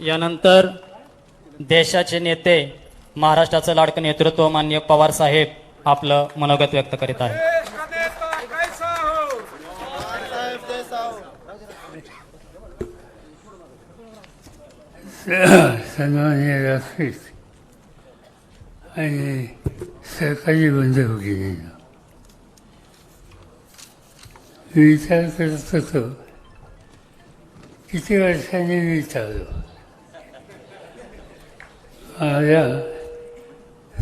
यानंतर देशाचे नेते महाराष्ट्राचं लाडकं नेतृत्व मान्य पवार साहेब आपलं मनोगत व्यक्त करीत आहे सन्मान्य व्यासपीठ आणि सरकारी बंद मी विचार करत होतो किती वर्षांनी मी चालू माझ्या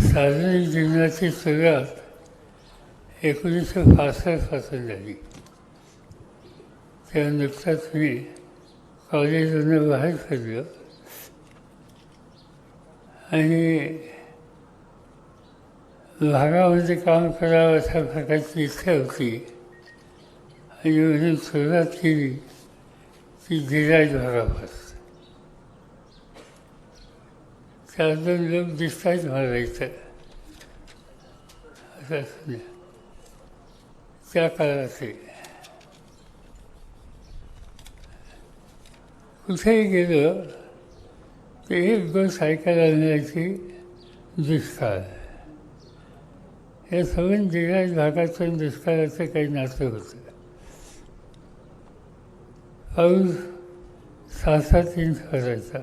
सार्वजनिक जीवनाची सुरुवात एकोणीसशे पासष्टपासून झाली. तेव्हा नुकताच मी कॉलेजमधून बाहेर पडलो. आणि भागामध्ये काम करावं अशा प्रकारची इच्छा होती. आणि म्हणून सुरुवात केली ती गिराज भागापासून चार दोन लोक दिसतात मला इथं असं त्या काळाचे कुठेही गेलो ते एक गोष्ट ऐकायला आणण्याची दुष्काळ. या सगळ्या जिल्ह्यात भागातून दुष्काळाचं काही नातं होतं. पाऊस सहा सात इंच करायचा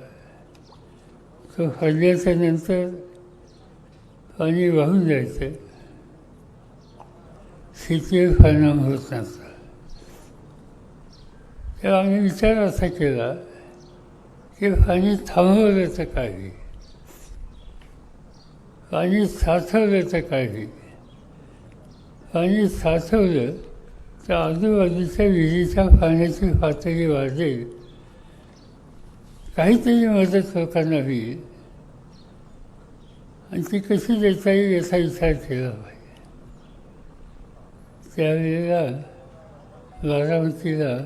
तो पडल्याच्या नंतर पाणी वाहून जायचं. शेतीवर परिणाम होत नव्हता तेव्हा आम्ही विचार असा केला की पाणी थांबवलं तर काही पाणी साठवलं तर काही पाणी साठवलं तर आजूबाजूच्या विहिरीच्या पाण्याची पातळी वाढेल. काहीतरी मदत लोकांना होईल आणि ती कशी देता येईल याचा विचार केला पाहिजे. त्यावेळेला बारामतीला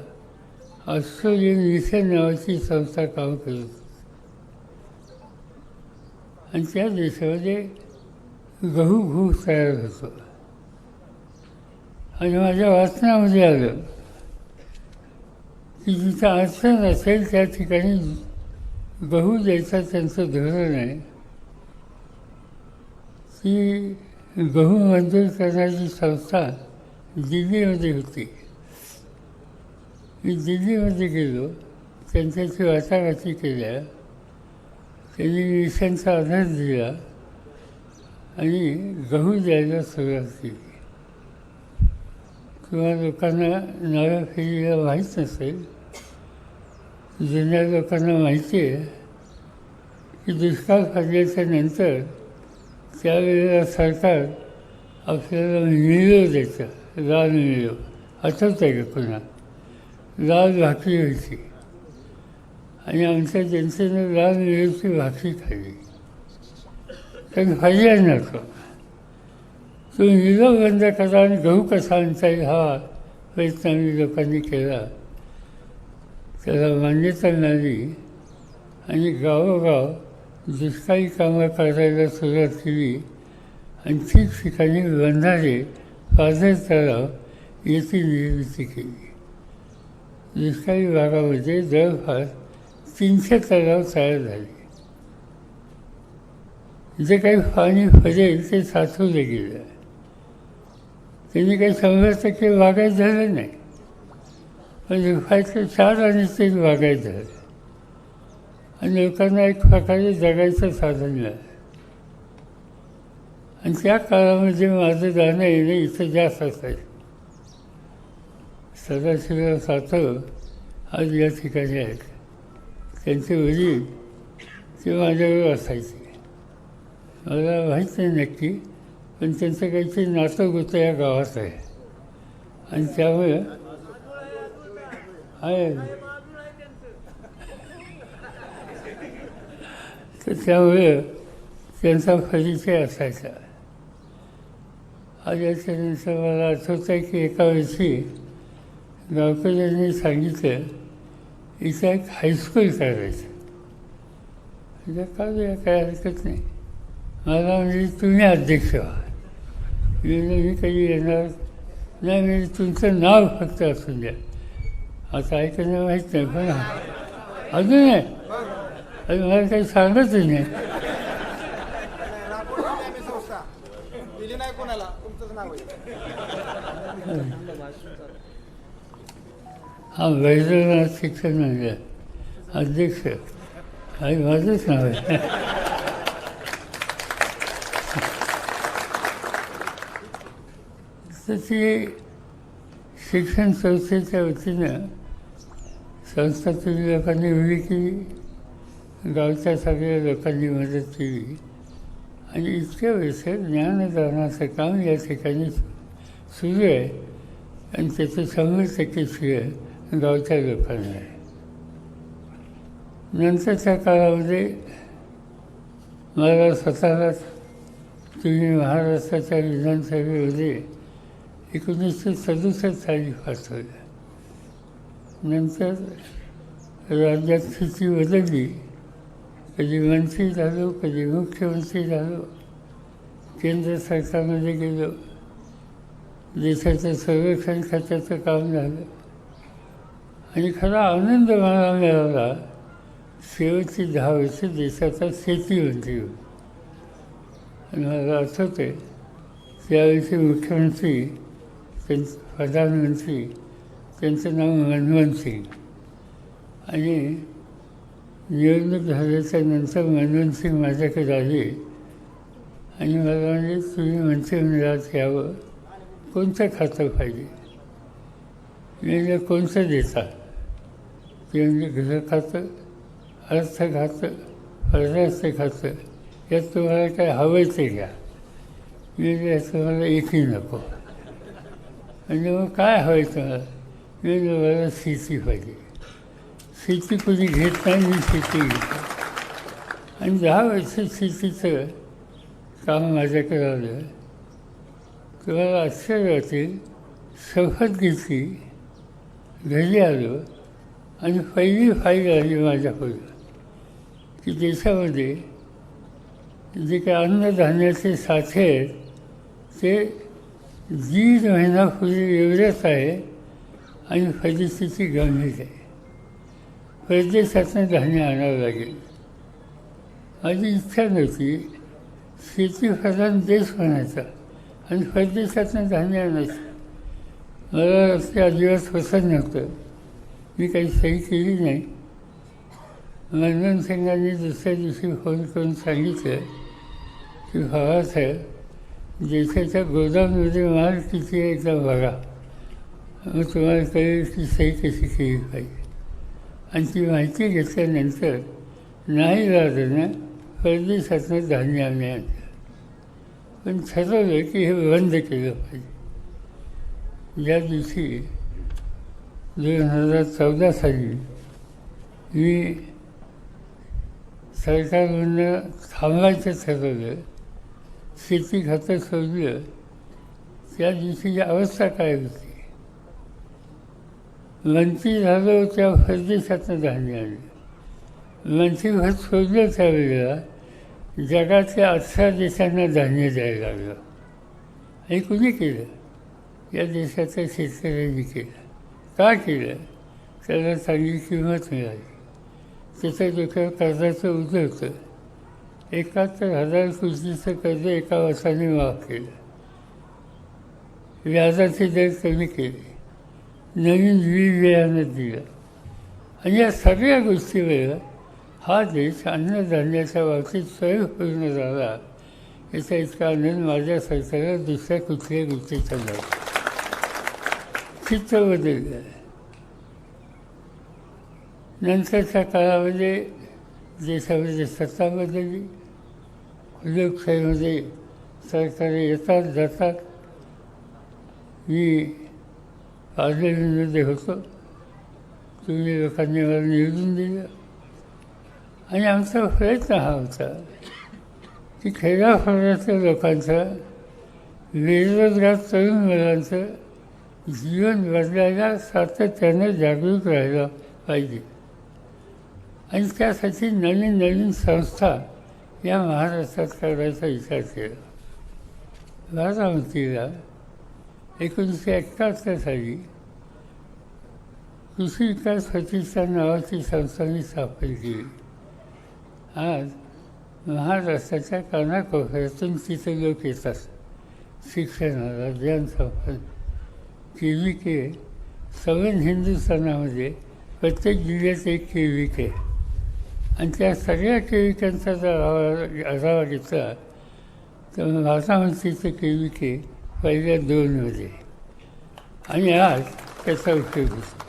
ऑस्ट्रेलियन मिशन नावाची संस्था काम करत होती. आणि त्या देशामध्ये गहू घू तयार होतो. आणि माझ्या वाचनामध्ये आलं की जिथं अडचण असेल त्या ठिकाणी गहू द्यायचं त्यांचं धोरण आहे की गहू मंजूर करण्याची संस्था दिल्लीमध्ये होती. मी दिल्लीमध्ये गेलो त्यांच्याशी वाटाघाटी केल्या त्यांनी मिशनचा आधार दिला आणि गहू द्यायला सुरुवात केली. किंवा लोकांना नव्या फेरीला माहीत नसेल जुन्या लोकांना माहिती आहे की दुष्काळ पडल्याच्या नंतर त्यावेळेला सरकार आपल्याला मिळव द्यायचं लाल मिळव आठवत आहे का पुन्हा लाल भाकरी व्हायची. आणि आमच्या जनतेनं लाल मिळवची भाकरी खाल्ली. कारण फायदा नव्हतं तो निलव बंद करा आणि गहू कसा आणता येईल हा प्रयत्न आम्ही लोकांनी केला. त्याला मान्यता मिळाली आणि गावोगाव दुष्काळी कामं करायला सुरुवात केली. आणि ठिकठिकाणी बंधारे पाझर तलाव याची निर्मिती केली. दुष्काळी भागामध्ये जवळपास तीनशे तलाव तयार झाले. जे काही पाणी पडेल ते साठवलं गेलं. त्यांनी काही शंभर टक्के वागायच झालं नाही. पण व्हायचं चार आणि तीन वागायचं. झालं आणि लोकांना एक प्रकारे जगायचं साधन मिळालं आणि त्या काळामध्ये माझं जाणं येणं इथं जास्त असायचं सदाशिवराव सातव आज या ठिकाणी आहेत. त्यांचे वडील ते माझ्यावर असायचे. मला माहीत नाही नक्की पण त्यांचं काहीतरी नातं होतं या गावात आहे. आणि त्यामुळे आहे. तर त्यामुळे त्यांचा परिचय असायचा. आज याच्यानंतर मला आठवतं आहे की एका वर्षी गावकऱ्यांनी सांगितलं इथं एक हायस्कूल करायचं. म्हणजे काय काय हरकत नाही. मला म्हणजे तुम्ही अध्यक्ष व्हा. मी मी काही येणार नाही म्हणजे तुमचं नाव फक्त असून द्या. आता आहे नाही माहीत नाही पण अजून आहे अजून मला काही सांगतच नाही हा वैद्यनाथ शिक्षण म्हणजे अध्यक्ष आणि माझंच नाव आहे. तशी शिक्षण संस्थेच्या वतीनं संस्था लोकांनी उभी केली गावच्या सगळ्या लोकांनी मदत केली. आणि इतक्या वेळेस ज्ञानदानाचं काम या ठिकाणी सुरू आहे आणि त्याचं शंभर टक्के श्रेय गावच्या लोकांना आहे. नंतरच्या काळामध्ये मला स्वतःलाच तुम्ही महाराष्ट्राच्या विधानसभेमध्ये एकोणीसशे सदुसष्ट साली पास पाठवलं. नंतर राज्यात स्थिती बदलली. कधी मंत्री झालो कधी मुख्यमंत्री झालो. केंद्र सरकारमध्ये गेलो. देशाचं संरक्षण खात्याचं काम झालं. आणि खरा आनंद मला मिळाला शेवटची दहा वर्ष देशाचा शेतीमंत्री आणि मला आठवतं आहे त्यावेळेचे मुख्यमंत्री त्यां प्रधानमंत्री त्यांचं नाव मनमोहन सिंग. आणि निवडणूक झाल्याच्यानंतर मनमोहन सिंग माझ्याकडे आले. आणि मला म्हणजे तुम्ही मंत्रिमंडळात यावं. कोणतं खातं पाहिजे? मी कोणतं देता? ते म्हणजे गृह खातं अर्थ खातं परराष्ट्र खातं यात तुम्हाला काय हवं आहे ते घ्या. मी तुम्हाला एकही नको. म्हणजे मग काय व्हायचं? मी मला शेती पाहिजे. शेती कुणी घेत नाही मी शेती घेतो. आणि दहा वर्ष शेतीचं काम माझ्याकडे आलं तेव्हा आश्चर्य वाटेल शपथ घेतली घरी आलो आणि पहिली फाईल आली माझ्याकडून. की देशामध्ये जे काही अन्नधान्याचे साठे आहेत ते दीड महिना पूर्वी एवढंच आहे आणि परिस्थिती गंभीर आहे. परदेशातून धान्य आणावं लागेल. माझी इच्छा नव्हती. शेतीप्रधान देश म्हणायचा आणि परदेशातून धान्य आणायचं. मला ते अजिबात पसंत नव्हतं. मी काही सही केली नाही. मनमोहन सिंगांनी दुसऱ्या दिवशी फोन करून सांगितलं की भावासाहेब देशाच्या गोदाममध्ये माल किती आहे तर बघा. मग तुम्हाला कळेल की सही कशी केली पाहिजे. आणि ती माहिती घेतल्यानंतर नाही लागलं परदेशातनं धान्य आम्ही आणलं पण ठरवलं की हे बंद केलं पाहिजे. ज्या दिवशी दोन हजार चौदा साली मी सरकारमधनं थांबायचं ठरवलं शेती खातं सोडलं त्या दिवशीची अवस्था काय होती? मंत्री झालो त्या परदेशातनं धान्य आणलं. मंत्रीपद सोडलं त्यावेळेला जगातल्या अठरा देशांना धान्य द्यायला लागलं. हे कुणी केलं? या देशाच्या शेतकऱ्यांनी केलं. का केलं? त्याला चांगली किंमत मिळाली. त्याच्या डोक्यावर कर्जाचं उदय होतं एकाहत्तर हजार कोटीचं कर्ज एका वर्षाने माफ केलं. व्याजाचे दर कमी केले. नवीन वीज वेळानं दिलं. आणि या सगळ्या गोष्टीवर हा देश अन्नधान्याच्या बाबतीत स्वयंपूर्ण झाला. याचा इतका आनंद माझ्या सरकारला दुसऱ्या कुठल्या गोष्टीचा नाही. चित्र बदललं. नंतरच्या काळामध्ये देशामध्ये सत्ता लोकशाहीमध्ये सरकार येतात जातात मी पार्लमेंटमध्ये होतो तुम्ही लोकांनी मला निवडून दिलं. आणि आमचा प्रयत्न हा होता की खेड्यापाड्यातल्या लोकांचा बेरोजगार तरुण मुलांचं जीवन बदलायला सातत्यानं जागरूक राहायला पाहिजे. आणि त्यासाठी नवीन नवीन संस्था या महाराष्ट्रात करायचा विचार केला. बारामतीला एकोणीसशे एकाहत्तर साली कृषी विकास प्रतिष्ठान नावाची संस्थांनी स्थापन केली. आज महाराष्ट्राच्या कानाकोपऱ्यातून तिथे लोक येतात. शिक्षणाला ज्ञान संपादन के व्ही के सवन हिंदुस्थानामध्ये प्रत्येक जिल्ह्यात एक के व्ही के आणि त्या सगळ्या के त्यांचा जर आढावा आढावा घेतला तर भाषामंत्रीचे के पहिल्या के पहिल्या दोनमध्ये आणि आज त्याचा उपयोग होतो.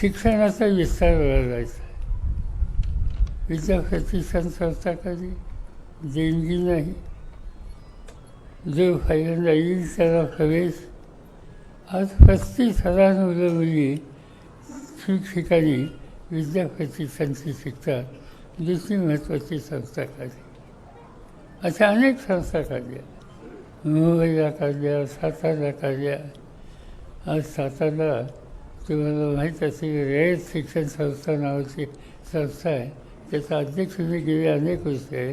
शिक्षणाचा विस्तार वाढवायचा. विद्याप्रतिष्ठान संस्था कधी? देणगी नाही. जो पहिल्यांदा येईल त्याला प्रवेश. आज पस्तीस हजार मुलं मुली ठिकठिकाणी विद्याप्रतिष्ठानची शिक्षण दुसरी महत्त्वाची संस्था काढली. अशा अनेक संस्था काढल्या. मुंबईला काढल्या सातारला काढल्या. आज सातारला तुम्हाला माहीत असेल रेड शिक्षण संस्था नावाची संस्था आहे. त्याचा अध्यक्ष मी गेले अनेक वर्ष आहे.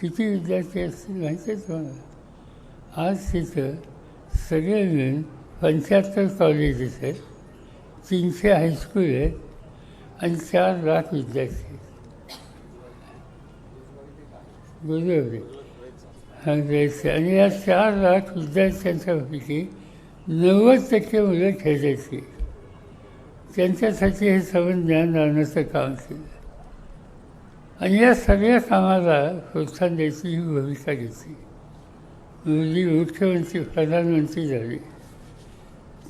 किती विद्यार्थी असतील माहिती आहे तुम्हाला? आज तिथं सगळे मिळून पंच्याहत्तर कॉलेजेस आहेत. तीनशे हायस्कूल आहेत. आणि चार लाख विद्यार्थी आहेत बरोबर आणि या चार लाख विद्यार्थ्यांच्यापैकी नव्वद टक्के मुलं खेळायची. त्यांच्यासाठी हे सवन ज्ञान आणण्याचं काम केलं. आणि या सगळ्या कामाला प्रोत्साहन द्यायची ही भूमिका घेतली. मुली मुख्यमंत्री प्रधानमंत्री झाले.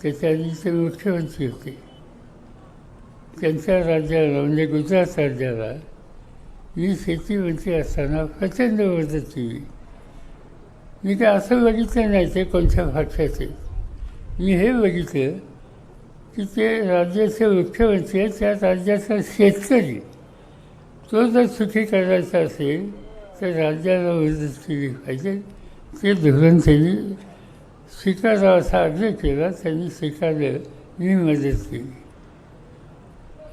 त्याच्या आधी ते मुख्यमंत्री होते. त्यांच्या राज्याला म्हणजे गुजरात राज्याला मी शेतीमंत्री असताना प्रचंड मदत केली मी ते असं बघितलं नाही ते कोणत्या भाषाचे मी हे बघितलं की ते राज्याचे मुख्यमंत्री आहेत त्या राज्याचा शेतकरी. तो जर सुखी करायचा असेल तर राज्याला मदत केली पाहिजे. ते धोरण त्यांनी स्वीकारावं असा आग्रह केला त्यांनी स्वीकारलं मी मदत केली.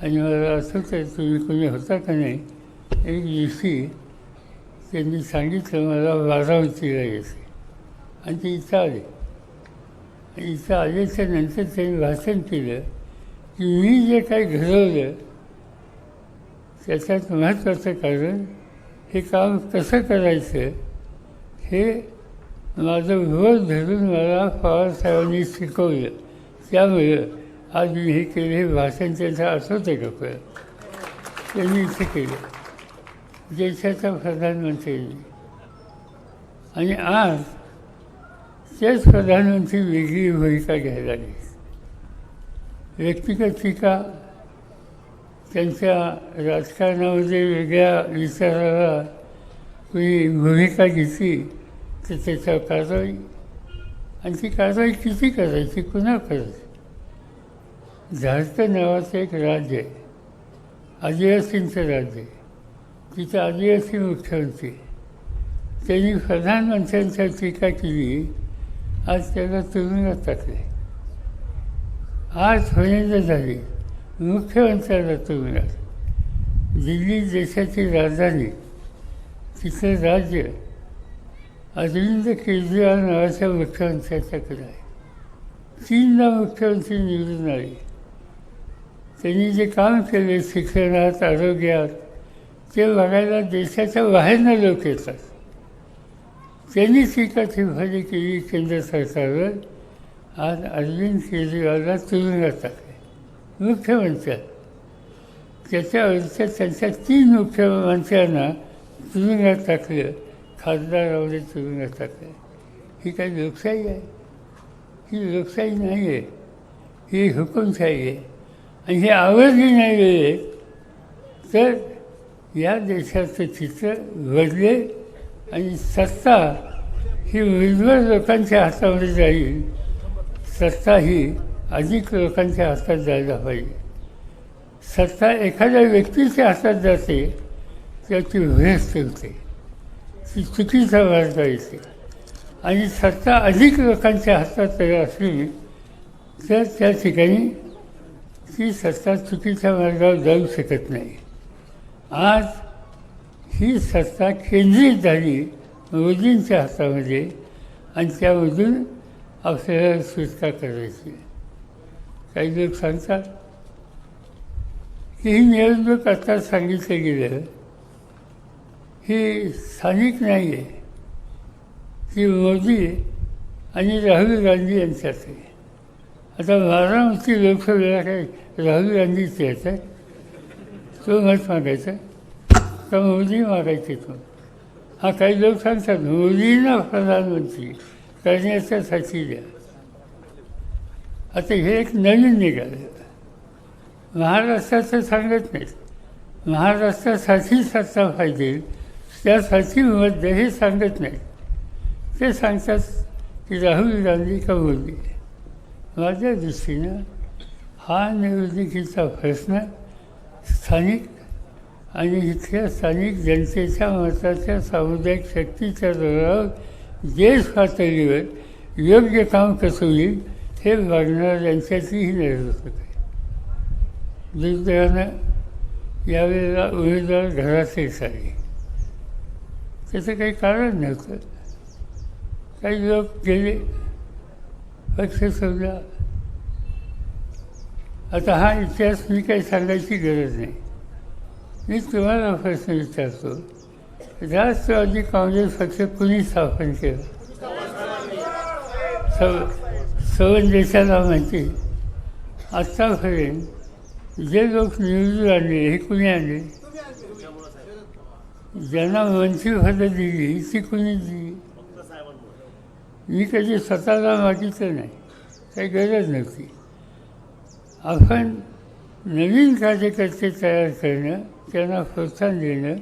आणि मला असं तर तुम्ही कोणी होता का नाही? एक दिवशी त्यांनी सांगितलं मला वारावतीला यायचं आणि ते इथं आले. आणि इथं आल्याच्यानंतर त्यांनी भाषण केलं की मी जे काही घडवलं त्याच्यात महत्त्वाचं कारण हे काम कसं करायचं हे माझं भर धरून मला पवारसाहेबांनी शिकवलं. त्यामुळं आज मी हे केलं हे भाषण त्यांचं आठवतं का पण त्यांनी इथे केलं. देशाचा प्रधानमंत्र्यांनी आणि आज तेच प्रधानमंत्री वेगळी भूमिका घ्यायला लागली व्यक्तिगत टीका त्यांच्या राजकारणामध्ये वेगळ्या विचाराला कोणी भूमिका घेतली तर त्याच्यावर कारवाई. आणि ती कारवाई किती करायची कुणा करायची? झारखंड नावाचं एक राज्य आहे. आदिवासींचं राज्य आहे. तिथं आदिवासी मुख्यमंत्री त्यांनी प्रधानमंत्र्यांच्या टीका केली. आज त्याला तुरुंगात टाकले. आज होण्याचं झाली. मुख्यमंत्र्याला तुरुंगात दिल्ली देशाची राजधानी. तिथं राज्य. अरविंद केजरीवाल नावाच्या मुख्यमंत्र्याच्याकडे आहे. तीनदा मुख्यमंत्री निवडून आले. त्यांनी जे काम केले शिक्षणात आरोग्यात ते बघायला देशाच्या बाहेरनं लोक येतात. त्यांनी टीका टिप्पणी केली केंद्र सरकारवर. आज अरविंद केजरीवालला तुरुंगात टाकले. मुख्यमंत्र्या. त्याच्यावरच्या त्यांच्या तीन मुख्यमंत्र्यांना तुरुंगात टाकलं. खासदारामध्ये तुरुंगात टाकलं. ही काही लोकशाही आहे? ही लोकशाही नाही आहे ही हुकुमशाही आहे. आणि हे आवडली नाही गेले तर या देशाचं चित्र घडले आणि सत्ता ही उर्वर लोकांच्या हातामध्ये जाईल. सत्ता ही अधिक लोकांच्या हातात जायला पाहिजे. सत्ता एखाद्या व्यक्तीच्या हातात जाते तर ती भ्रष्ट होते ती चुकीचा मार्ग येते. आणि सत्ता अधिक लोकांच्या हातात जर असली तर त्या ठिकाणी ती सत्ता चुकीच्या मार्गावर जाऊ शकत नाही. आज ही सत्ता केंद्रित झाली मोदींच्या हातामध्ये आणि त्यामधून आपल्याला सुटका करायची. काही लोक सांगतात की ही निवडणूक आता सांगितलं गेलं. ही स्थानिक नाही आहे ही मोदी आणि राहुल गांधी यांच्यात आहे आता वाराणसी लोकसभेला काही राहुल गांधीच यायचं तो मत मागायचा तर मोदी मागायचे तो. हा काही लोक सांगतात मोदींना प्रधानमंत्री करण्याच्यासाठी द्या. आता हे एक नवीन निघालं. महाराष्ट्राचं सांगत नाहीत. महाराष्ट्रासाठी सत्ता पाहिजे त्यासाठी मत हे सांगत नाहीत. ते सांगतात की राहुल गांधी का मोदी? माझ्या दृष्टीनं हा निवडणुकीचा प्रश्न स्थानिक आणि इथल्या स्थानिक जनतेच्या मताच्या सामुदायिक शक्तीच्या जोरावर देश पातळीवर योग्य काम कसं होईल हे बघणार यांच्यातलीही निवडणूक आहे. दुर्दैवानं यावेळेला उमेदवार घरातच आहे त्याचं काही कारण नव्हतं. काही लोक गेले. पक्ष समजा. आता हा इतिहास मी काही सांगायची गरज नाही. मी तुम्हाला प्रश्न विचारतो. राष्ट्रवादी काँग्रेस पक्ष कुणी स्थापन केलं? स सवन देशाला माहिती. आत्तापर्यंत जे लोक निवडून आणले हे कुणी आणले? ज्यांना मंत्रिपदं दिली ती कुणी दिली? मी कधी स्वतःला मागितलं नाही. काही गरज नव्हती. आपण नवीन कार्यकर्ते तयार करणं त्यांना प्रोत्साहन देणं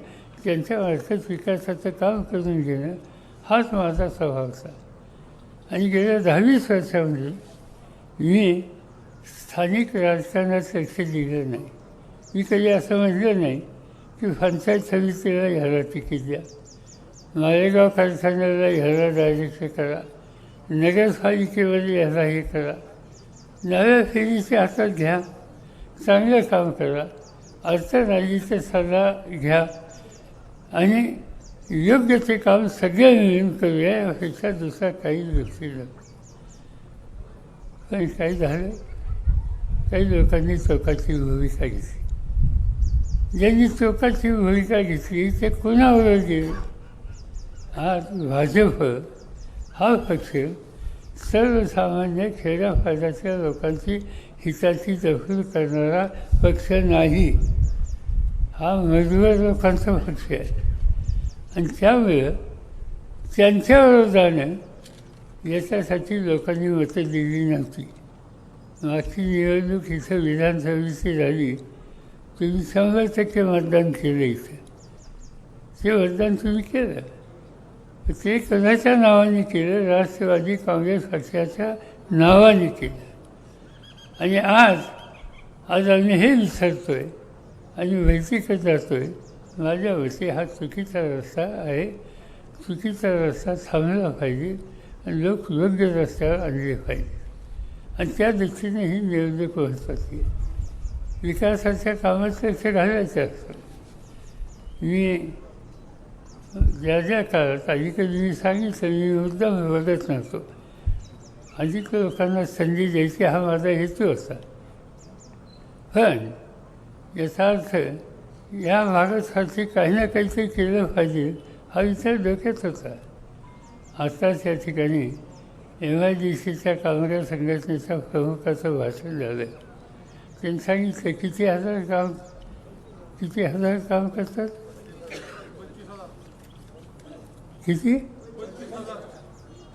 त्यांच्या त्यांच्यामार्फत विकासाचं काम करून घेणं हाच माझा स्वभाव होता. आणि गेल्या दहावीस वर्षामध्ये मी स्थानिक राजकारणात लक्ष दिलं नाही. मी कधी असं म्हटलं नाही की पंचायत समितीला ह्याला तिकीट द्या मालेगाव कारखान्याला ह्याला डायरेक्ट करा. नगरपालिकेमध्ये ह्याला हे करा. नव्या फेरीचे हातात घ्या. चांगलं काम करा. अडचण सल्ला घ्या. आणि योग्य ते काम सगळे मिळून करूया यापेक्षा दुसरा काही गोष्टी नको पण काही झालं? काही लोकांनी चौकाची भूमिका घेतली. ज्यांनी चौकाची भूमिका घेतली ते कोणावर गेले? आज भाजप हो. हा. पक्ष सर्वसामान्य खेड्यापाड्याच्या लोकांची हिताची दखल करणारा पक्ष नाही. हा मजबूर लोकांचा पक्ष आहे. आणि त्यामुळं त्यांच्या विरोधानं याच्यासाठी लोकांनी मतं दिली नव्हती. मागची निवडणूक इथं विधानसभेची झाली. तुम्ही शंभर टक्के मतदान केलं इथं. ते मतदान तुम्ही केलं. ते कोणाच्या नावाने केलं? राष्ट्रवादी काँग्रेस पक्षाच्या नावाने केलं. आणि आज आज आम्ही हे विसरतो आहे आणि भितीतच जातो आहे माझ्या वती हा चुकीचा रस्ता आहे. चुकीचा रस्ता थांबला पाहिजे आणि लोक योग्य रस्त्यावर आणले पाहिजे. आणि त्या दृष्टीने ही निवडणूक महत्त्वाची विकासाच्या कामात लक्ष घालायचं असतं मी ज्या ज्या काळात अलीकडे मी सांगितलं मी मुद्दाम बघत नव्हतो. अधिक लोकांना संधी द्यायची हा माझा हेतू होता. पण याचा अर्थ या भागासाठी काही ना काहीतरी केलं पाहिजे हा विचार डोक्यात होता. आताच या ठिकाणी एम आय डी सीच्या कामगार संघटनेच्या प्रमुखाचं भाषण झालं. त्यांनी सांगितलं किती हजार काम किती हजार काम करतात? किती?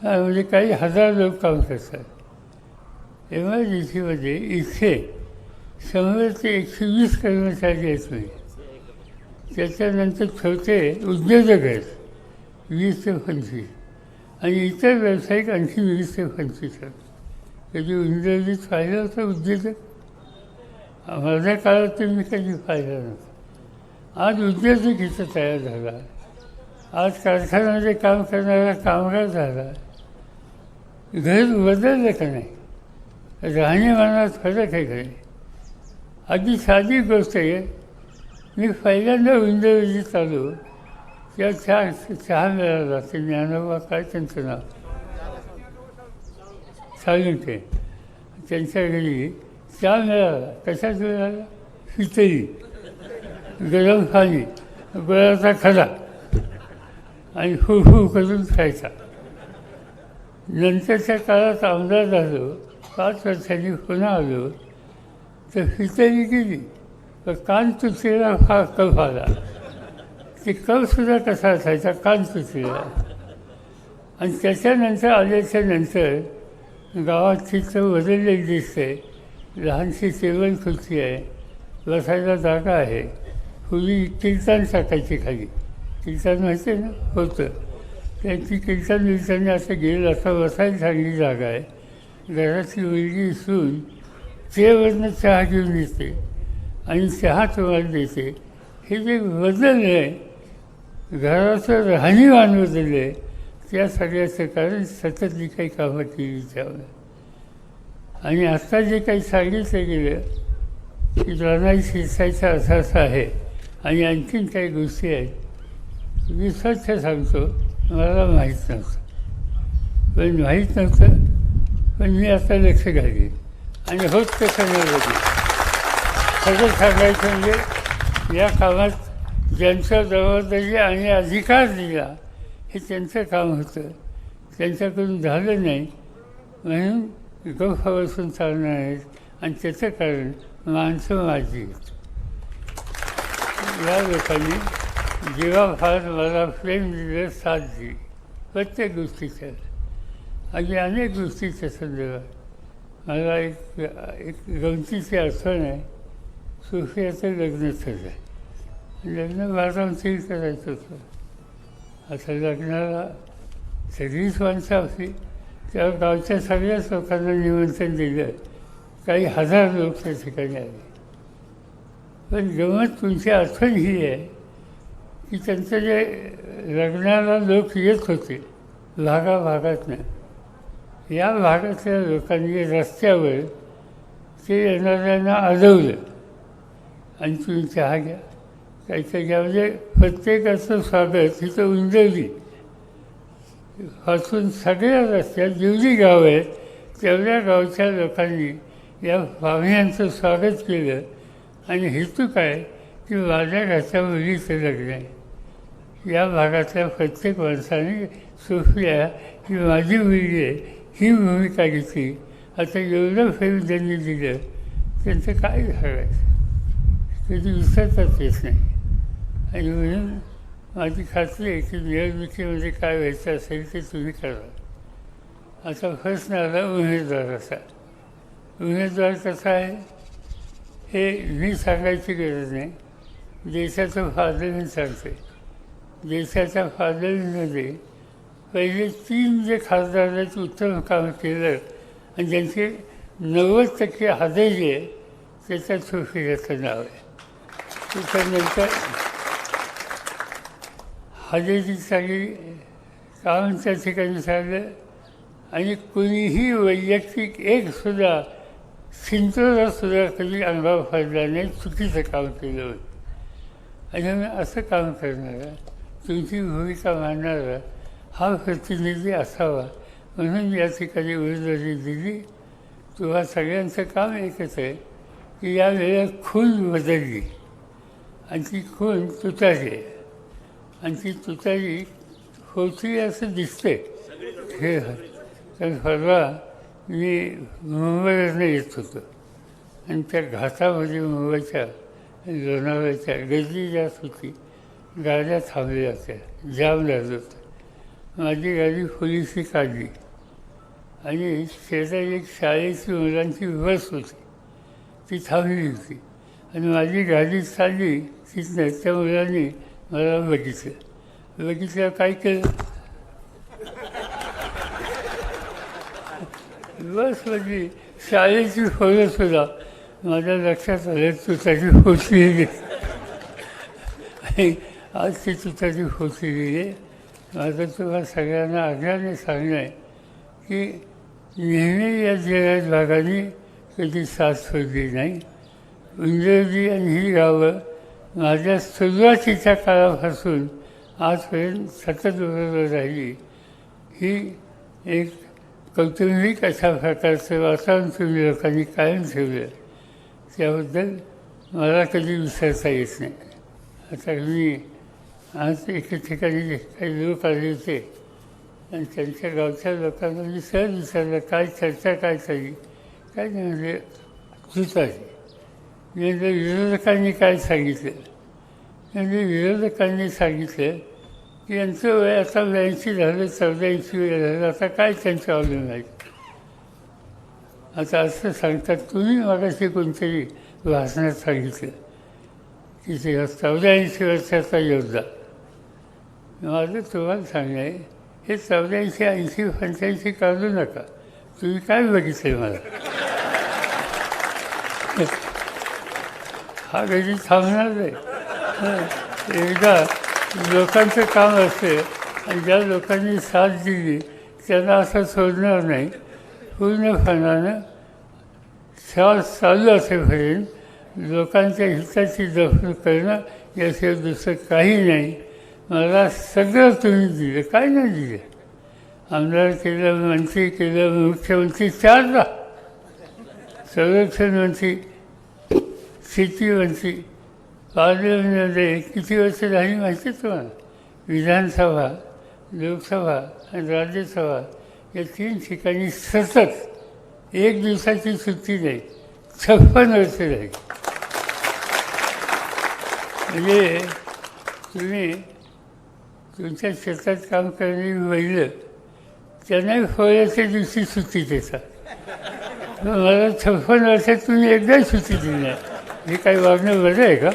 हां म्हणजे काही हजार लोक काम करतात. एम आय डी सीमध्ये इथे शंभर ते एकशे वीस कर्मचारी आहेत म्हणजे त्याच्यानंतर छोटे उद्योजक आहेत वीस ते पंचवीस. आणि इतर व्यावसायिक आणखी वीस ते पंचवीस आहेत. कधी इंग्रजीत पाहिलं होतं उद्योजक? माझ्या काळात मी कधी पाहिलं नव्हतं. आज उद्योजक इथं तयार झाला. आज कारखान्यामध्ये काम करणारा कामगार झाला. घर बदललं का नाही? राहणीमानात फरक आहे घरी अगदी साधी गोष्ट आहे. मी पहिल्यांदा इंग्रजीत आलो त्या चहा चहा मिळाला ते ज्ञानोबा काय त्यांचं नाव? चालून ते त्यांच्या घरी चहा मिळाला कशाच मिळाला खिचडी गरम पाणी. गुळाचा खडा. आणि हू हू करून खायचा. नंतरच्या काळात आमदार झालो पाच वर्षांनी पुन्हा आलो तर हितरी गेली तर कान तुचलेला हा कफ आला. ते कफसुद्धा कसा असायचा? कान तुचलेला आणि त्याच्यानंतर आल्याच्यानंतर गावात चित्र बदललेली दिसते लहानशी टेबल खुर्ची आहे बसायला जागा आहे. पूर्वी कीर्तन टाकायची खाली. कीर्तन माहिती आहे ना? होतं. त्यांची कीर्तन बिर्तन असं गेलं असं बसायला चांगली जागा आहे. घरातली मुलगी सून चेवरनं चहा घेऊन येते आणि चहा तुम्हाला देते. हे जे बदल आहे घराचं राहणीमान बदल आहे त्या सगळ्याचं कारण सततली काही कामं केली त्यामुळे आणि आत्ता जे काही सांगितलं गेलं की रानाई शिरसायचा असा असा आहे. आणि आणखीन काही गोष्टी आहेत. मी स्वच्छ सांगतो. मला माहीत नव्हतं. पण माहीत नव्हतं पण मी आता लक्ष घाली आणि होत तसं नाही सगळं सांगायचं म्हणजे या कामात ज्यांचा जबाबदारी आणि अधिकार दिला हे त्यांचं काम होतं. त्यांच्याकडून झालं नाही. म्हणून गप्पा बसून चालणार आहेत. आणि त्याचं कारण माणसं माझी या लोकांनी जीवाभार मला प्रेम दिलं साथ दिली प्रत्येक गोष्टीच्या आणि अनेक गोष्टीच्या संदर्भात मला एक एक गमतीची अडचण आहे. सुफियाचं लग्न ठरलं लग्न भारतामध्ये करायचं होतं. आता लग्नाला सगळीच माणसं होती. त्या गावच्या सगळ्याच लोकांना निमंत्रण दिलं. काही हजार लोक त्या ठिकाणी आले. पण गमत तुमची आठवण ही आहे की त्यांचं जे लग्नाला लोक येत होते भागाभागातनं या भागातल्या लोकांनी रस्त्यावर ते येणाऱ्यांना अडवलं. आणि तुम्ही चहा घ्या. त्याच्या घ्या. म्हणजे प्रत्येकाचं स्वागत तिथं उंजवली पासून सगळ्या रस्त्यात जेवढी गावं आहेत तेवढ्या गावच्या लोकांनी या पाहुण्यांचं स्वागत केलं. आणि हेतू काय? की माझ्या घरच्या मुलीचं लग्न आहे. या भागातल्या प्रत्येक माणसाने सुफिया ही माझी मुलगी आहे. ही भूमिका घेतली. आता एवढं फेम त्यांनी दिलं त्यांचं काय सांगायचं कधी विसरताच येत नाही. आणि म्हणून माझी खात्री आहे की निवडणुकीमध्ये काय व्हायचं असेल ते तुम्ही करा. आता फर्स्ट आला उमेदवाराचा उमेदवार कसा आहे? हे मी सांगायची गरज नाही. देशाचं फादरही सांगते. देशाच्या फादरीमध्ये पहिले तीन जे खासदार आहेत उत्तम काम केलं आणि ज्यांचे नव्वद टक्के हजेरी आहे त्याच्या सुफियाचं नाव आहे त्याच्यानंतर हादेची चांगली काम त्या ठिकाणी झालं आणि कुणीही वैयक्तिक एकसुद्धा सुद्धा कधी अंगावर फायदा नाही चुकीचं काम केलं होतं. आणि मी असं काम करणारा तुमची भूमिका मांडणारा हा प्रतिनिधी असावा. म्हणून या ठिकाणी उमेदवारी दिली. तेव्हा सगळ्यांचं काम एकच आहे की या वेळेला खून बदलली. आणि ती खून तुतारी आहे. आणि ती तुतारी होती असं दिसते हे तर परवा मी मुंबईवरनं येत होतो. आणि त्या घाटामध्ये मुंबईच्या लोणावळ्याच्या गर्दी जास्त होती. गाड्या थांबल्या होत्या जाम लागलं होतं. माझी गाडी खोलीशी काढली. आणि शेजारी एक शाळेची मुलांची बस होती. ती थांबली होती. आणि माझी गाडी चालली तिथनं त्या मुलांनी मला बघितलं. बघितलं काय केलं? बस म्हणजे शाळेची फळं सुद्धा माझ्या लक्षात आलं तुताची होती आणि आज ती तुताची होती गेली माझं तुम्हाला सगळ्यांना आग्रहाने सांगणं आहे की नेहमी या जगात भागाने कधी साथ सोडली नाही. उंजरजी आणि ही गावं माझ्या सुरुवातीच्या काळापासून आजपर्यंत सतत बरोबर राहिली. ही एक कौटुंबिक अशा प्रकारचं वातावरण तुम्ही लोकांनी कायम ठेवलं. त्याबद्दल मला कधी विसरता येत नाही. आता मी आज एके ठिकाणी काही लोक आले होते आणि त्यांच्या गावच्या लोकांना मी सहज विचारलं काय चर्चा काय चालली काय नाही म्हणजे तुतारी म्हणजे विरोधकांनी काय सांगितलं? म्हणजे विरोधकांनी सांगितलं की यांचं वय आता ब्याऐंशी झालं चौदाऐंशी वय झालं आता काय त्यांचं अवलंबून आहे? आता असं सांगतात तुम्ही मागाशी कोणतरी भाषणात सांगितलं की ते चौऱ्याऐंशी वर्षाचा योद्धा. माझं तुम्हाला सांगणं आहे हे चौऱ्याऐंशी ऐंशी पंच्याऐंशी काढू नका. तुम्ही काय बघितलं मला? हा कधी थांबणार नाही एकदा लोकांचं काम असते आणि ज्या लोकांनी साथ दिली त्यांना असं सोडणार नाही. पूर्णपणानं श्वास चालू असेपर्यंत लोकांच्या हिताची जपणूक करणं याशिवाय दुसरं काही नाही. मला सगळं तुम्ही दिलं काय नाही दिलं. आमदार केलं मंत्री केलं मुख्यमंत्री चारदा संरक्षण मंत्री शेती मंत्री पार्लमेंटमध्ये किती वर्ष झाली माहिती तुम्हाला? विधानसभा लोकसभा आणि राज्यसभा या तीन ठिकाणी सतत एक दिवसाची सुट्टी नाही छप्पन वर्ष राहील म्हणजे तुम्ही तुमच्या शेतात काम करणारी बैलं त्यांनाही फळ्याच्या दिवशी सुट्टी देतात. मला छप्पन वर्षात तुम्ही एकदाही सुट्टी दिली नाही हे काही वागणं बरं आहे का?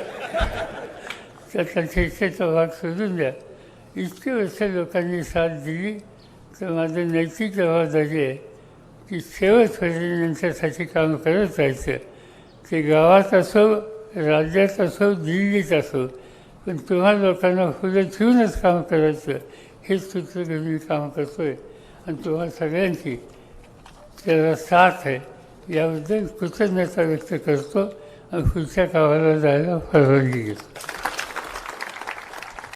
तर त्यांच्या इच्छेचा भाग सोडून द्या. इतके वर्ष लोकांनी साथ दिली तर माझं नैतिक जबाबदारी आहे की शेवटपर्यंत यांच्यासाठी काम करत राहायचं. ते गावात असो राज्यात असो दिल्लीत असो पण तेव्हा लोकांना फुलं ठेवूनच काम करायचं हेच सूत्र घेऊन मी काम करतो आहे आणि तेव्हा सगळ्यांची त्याला साथ आहे याबद्दल कृतज्ञता व्यक्त करतो आणि पुढच्या कामाला जायला परवानगी घेतो